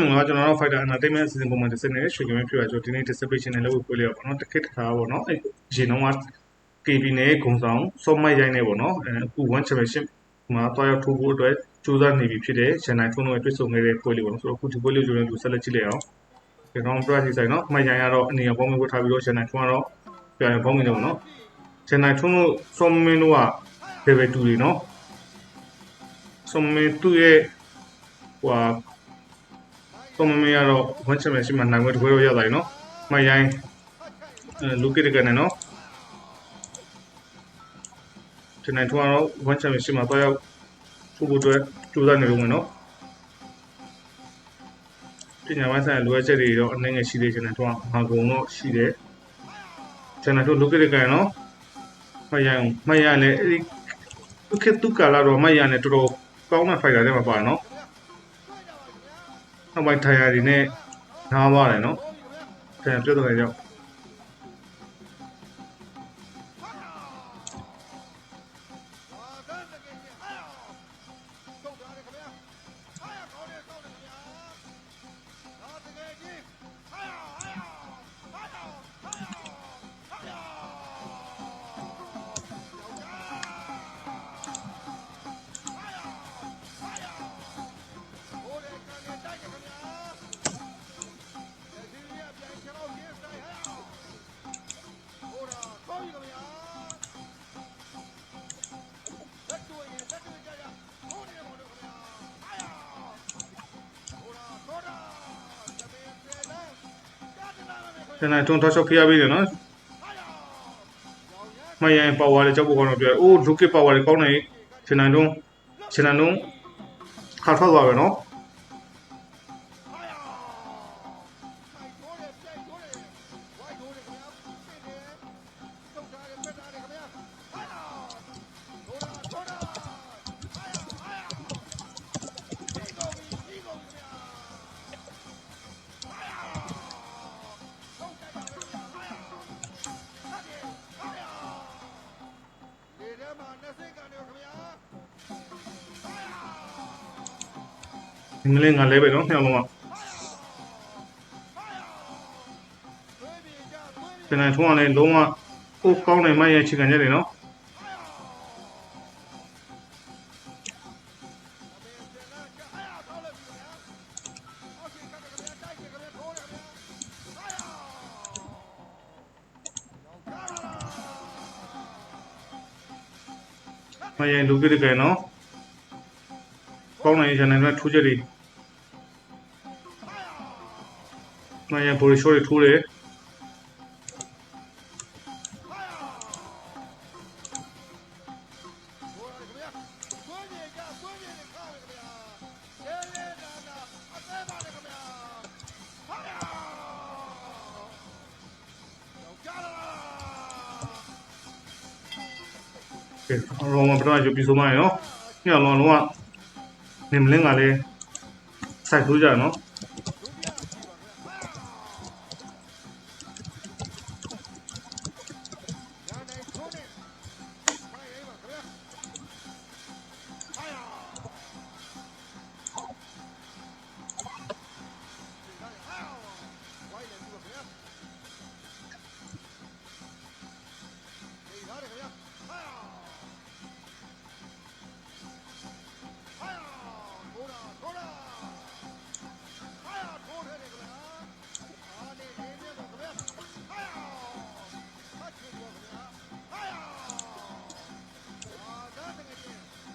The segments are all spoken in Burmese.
မင်္ဂလာကျွန်တော်တို့ Fighter Entertainment အစီအစဉ်ပုံမှန်တစ်စက်နဲ့ရွှေကမင်းဖြစ်ပါကျွန်တော်ဒီနေ့ dissertation နဲ့လုပ်ဖို့ပြောရပါတော့တစ်ခက်တစ်ခါပေါ့နော်အဲရေနှောင်းက KB နဲ့ဂုံဆောင်စောမိုက်ရိုင်းနဲ့ပေါ့နော်အဲအခု one championship မှာတွားရောက်ထိုးဖို့အတွက်ကြိုးစားနေပြီဖြစ်တဲ့ရန်နိုင်ထွန်းတို့ရဲ့တွေ့ဆုံခဲ့တဲ့ပွဲလေးပေါ့နော်ဆိုတော့အခုဒီပွဲလေးကိုကျွန်တော်တို့ဆက်လက်ကြည့်လိုက်အောင်ဒီကောင်ပြကြည့်ဆိုင်နော်မိုက်ရိုင်းကတော့အနေနဲ့ဘောင်းမင်းကိုထားပြီးတော့ရန်နိုင်ထွန်းကတော့ပြန်ဘောင်းမင်းနဲ့ပေါ့နော်ရန်နိုင်ထွန်းတို့စောမင်းတို့က level 2တွေနော်စောမင်းသူ့ရဲ့ဟို ကွန်မမေကတော့ဝမ်ချန်ပီယံရှစ်မှာနိုင်ဝဲတစ်ပွဲတော့ရသွားပြီနော်။မိုက်ရိုင်းလူကစ်တကန်နဲ့နော်။ဒီနိုင်ထွားတော့ဝမ်ချန်ပီယံရှစ်မှာတော့ရောက်ဖို့ဖို့အတွက်ကြိုးစားနေလို့မယ်နော်။ပညာဝိုင်းဆိုင်လိုအပ်ချက်တွေတော့အနေငယ်ရှိသေးတယ်ကျွန်တော်ဟာကုံတော့ရှိတယ်။ကျွန်တော်တို့လူကစ်တကန်နော်။မိုက်ရိုင်းမိုက်ရိုင်းလည်းအဲ့ဒီသူခေတ်သူကာလာတော့မိုက်ရိုင်းလည်းတော်တော်ကောင်းတဲ့ဖိုက်တာတွေမှာပါနော်။ နောက်ပိုင်းထိုင်ယာတွေနဲ့နားပါတယ်နော်။ပြန်ပြတ်တော့ကြောက် ကျွန်တော်တွန်းထောက်ချောက်ဖျားပေးတယ်နော်။မယန်ပါဝါလေးကြောက်ဖို့ကောင်းတော့ပြောအိုးဒုကစ်ပါဝါလေးကောင်းနေကျွန်တော်တွန်းကျွန်တော်တွန်းခါထွက်သွားပဲနော် ဒီမလေးငါလဲပဲနော်ညောင်းလုံးကကျွန်တော်ထုံးကလည်းလုံးဝကိုကောင်းနေမှရဲ့ချီကန်ကြတယ်နော်မရဲ့လူကြည့်တယ်နော် ကောင်းနိုင်ရနိုင်တဲ့ထိုးချက်တွေမယံပိုရီရှိုးတွေထိုးတယ်ကဲရောမပထမကျပြီးဆုံးမရနော်ညလုံးလုံးက နေမလင်းကလည်းစိုက်ထိုးကြနော်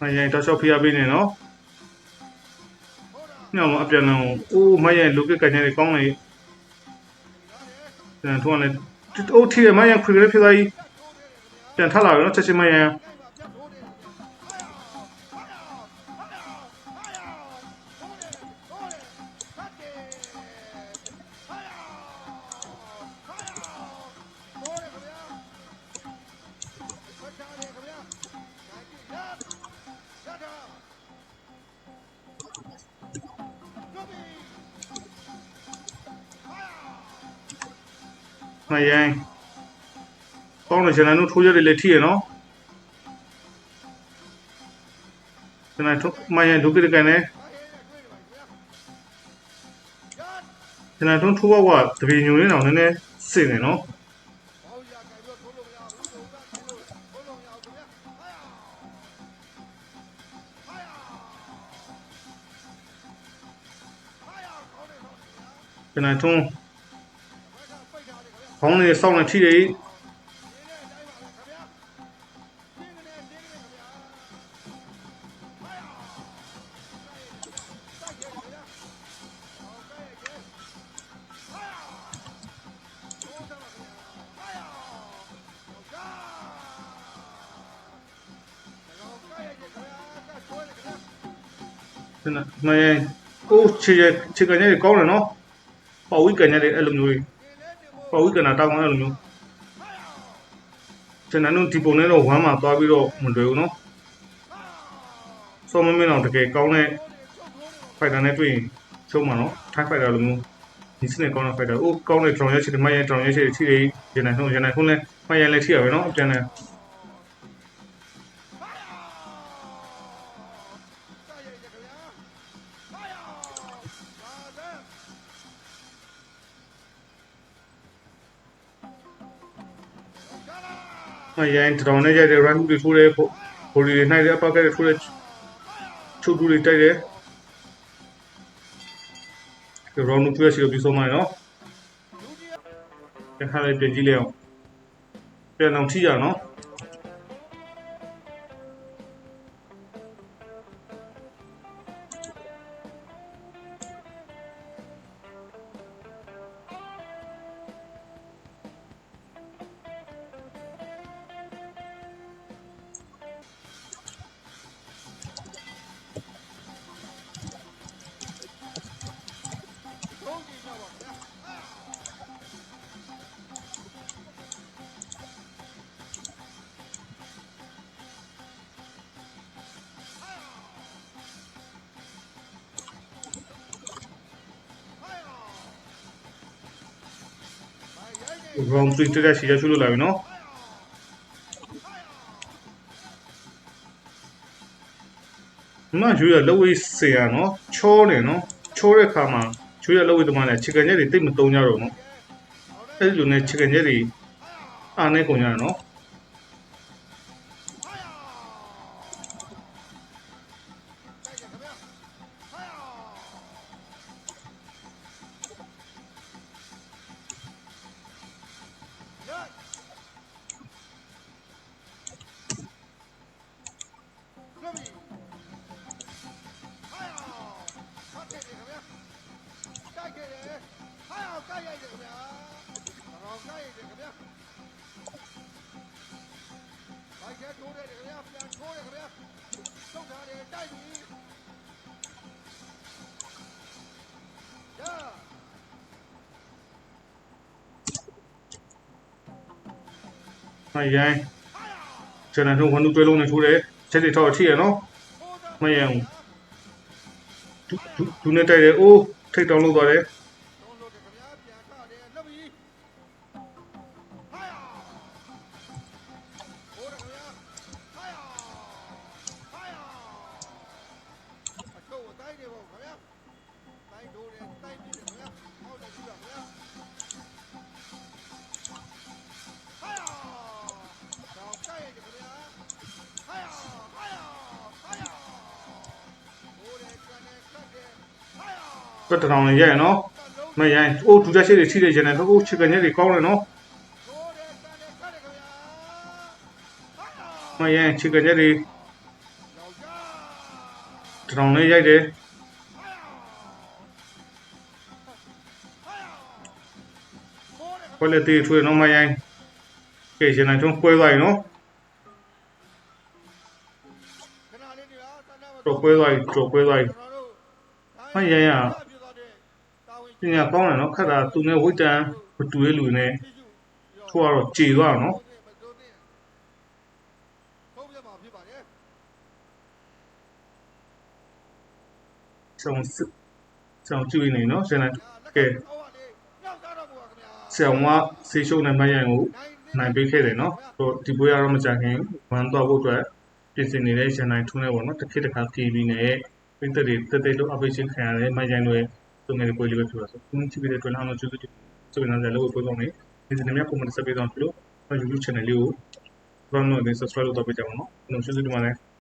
မယံတော့ရှော့ဖျားပေးနေနော်ညောင်းအပြန်လုံးအိုးမယံလူကကန်နေကောင်းနေပြန်ထွန်းနေအိုးထီမယံခွေကလေးဖြစ်သွားကြီးပြန်ထလာပြီနော်ချက်ချင်းမယံ မယံကောင်းတယ်ကျွန်တော်တို့ထိုးရတယ်လေထီရနော်ကျွန်တော်မယံဒုက္ခကန်နေကျွန်တော်တို့ထိုးဘောက်ကတပင်ညုံနေတော့နည်းနည်းစင်နေနော်ဘောင်းရကင်ပြီးထိုးလို့မရဘူးဒုံကထိုးလို့ထိုးလို့မရဘူးခင်ဗျာဟာယာဟာယာဟာယာကောင်းတယ်နော်ခင်ဗျာကျွန်တော်ထုံးဘက်ကပိတ် ထားတယ်ခင်ဗျာခေါင်းလေးစောင်းနေထိတယ်ဒီနေ့တိုင်းပါလေ ဟာယာတိုက်ခဲ့ခင်ဗျာဟောကဲကဲဟာယာဟောတာခင်ဗျာဟာယာဟောကာတော့ကဲကဲခင်ဗျာကဆွဲတယ်ခင်ဗျာကျွန်တော်မရင်အိုးချေချေကနေကောင်းတယ်နော်ပေါ့ဝိကန်ရတယ်အဲ့လိုမျိုးပေါ့ဝိကန်တာတောင်းအဲ့လိုမျိုးကျွန်တော်တို့ဒီပုံနဲ့တော့ဝမ်းမှာသွားပြီးတော့မတွေ့ဘူးနော်စောမမင်းတော့တကယ်ကောင်းတဲ့ဖိုက်တာနဲ့တွေ့ရင်ရှုံးမှာနော်ထိုင်းဖိုက်တာလိုမျိုးဒီစနစ်ကောင်းတဲ့ဖိုက်တာအိုးကောင်းတဲ့ drone ရချစ်တယ်မရ drone ရချစ်တယ်ထိတယ်ရနေဆုံးရနေဆုံးလဲမရလည်းထိရပဲနော်အပြန်လဲ မရရင် drone နဲ့ရိုက်တယ် run တွေထိုးတယ်ပိုလီတွေနှိုက်တယ်အပတ်ကတွေထိုးတယ်ချုပ်တူတွေတိုက်တယ် round 2ရရှိပြီးဆုံးမနော်ပြန်ခါလေးပြန်ကြည့်လိုက်အောင်ပြန်အောင်ထိရနော် round 3တက်ရှိရရှိလို့လာပြီနော်မရွေးရလောက်ဝေးစေရနော်ချောတယ်နော်ချောတဲ့ခါမှာရွေးရလောက်ဝေးတမန်လည်း chicken ညက်တွေတိတ်မတုံးကြတော့နော်အဲ့လိုနဲ့ chicken ညက်တွေအားနေကုန်ကြနော် ဘိုက်ကထိုးတယ်ခင်ဗျာပြန်ထိုးတယ်ခင်ဗျာထုတ်ထားတယ်တိုက်ပြီယာမရိုင်းကျွန်တော်တို့ဝန်တူတွဲလုံးနဲ့ထိုးတယ်ချက်တွေထောက်ထိရနော်ထိုးတာမရဘူး ဒူဒူဒူနဲ့တိုက်တယ်အိုးထိတ်တောင်းလို့သွားတယ် ယာကတ်တောင်းနဲ့ရိုက်ရနော်မရိုင်းအိုးဒူတက်ရှိတွေထိတယ်ကျွန်တော်တို့ချစ်ကနေတွေကောင်းတယ်နော်ထိုးတယ်ကန်တယ်ခတ်တယ်ခင်ဗျာဟာယာမရိုင်းချစ်ကနေတွေယောက်ျားတောင်းနဲ့ရိုက်တယ်ဟာယာဟာယာထိုးတယ်ခွဲလက်သေးထွေးနော်မရိုင်းကဲကျွန်တော်တို့ကွဲသွားပြီနော်ခဏလေးနေပါတန်းတန်းတော့ကွဲသွားပြီတော့ကွဲသွားပြီကျွန်တော်တို့မရိုင်းရပြသွားတဲ့တာဝန် ပညာကောင်းတယ်နော်ခက်တာသူနဲ့ဝိတ္တန်မတူရဲ့လူနဲ့ရှိစုထိုးကတော့ကြေသွားနော်မစိုးသေးသုံးပြမှာဖြစ်ပါတယ်ဆောင်းစစ်ဆောင်းကြည့်နေနော်ကျွန်တော်ကဲဟောပါလေမြောက်သားတော့ဘုရားခင်ဗျာဆရာဝန်ကဆေးရှုံးနဲ့မရိုင်းကိုနိုင်ပေးခဲ့တယ်နော်။ဟိုဒီပွဲကတော့မကြခင်ဝမ်းတော့ဖို့အတွက်ပြင်ဆင်နေတဲ့ရန်နိုင်ထုံးနေပေါ့နော်။တစ်ခေတ်တစ်ခါ KB နဲ့ပိတ်သက်တွေတက်တက်လို့အပိတ်ရှင်းခံရတယ်။မိုင်ကြိုင်တွေ သစုံငယ်ပွဲလေးပဲဖြစ်ပါဆိုခုနကြည့်ပြတဲ့အတွက်လည်းအားလုံးကျေးဇူးတင်စပင်နာလည်းလို့ပြောတော့နေဒီနေ့မြတ် comment ဆက်ပေးတော့ဖြစ်လို့ YouTube channel လေးကို subscribe လုပ်တော့ပြကြပါတော့။ကျွန်တော်ကျေးဇူးတင်ပါတယ်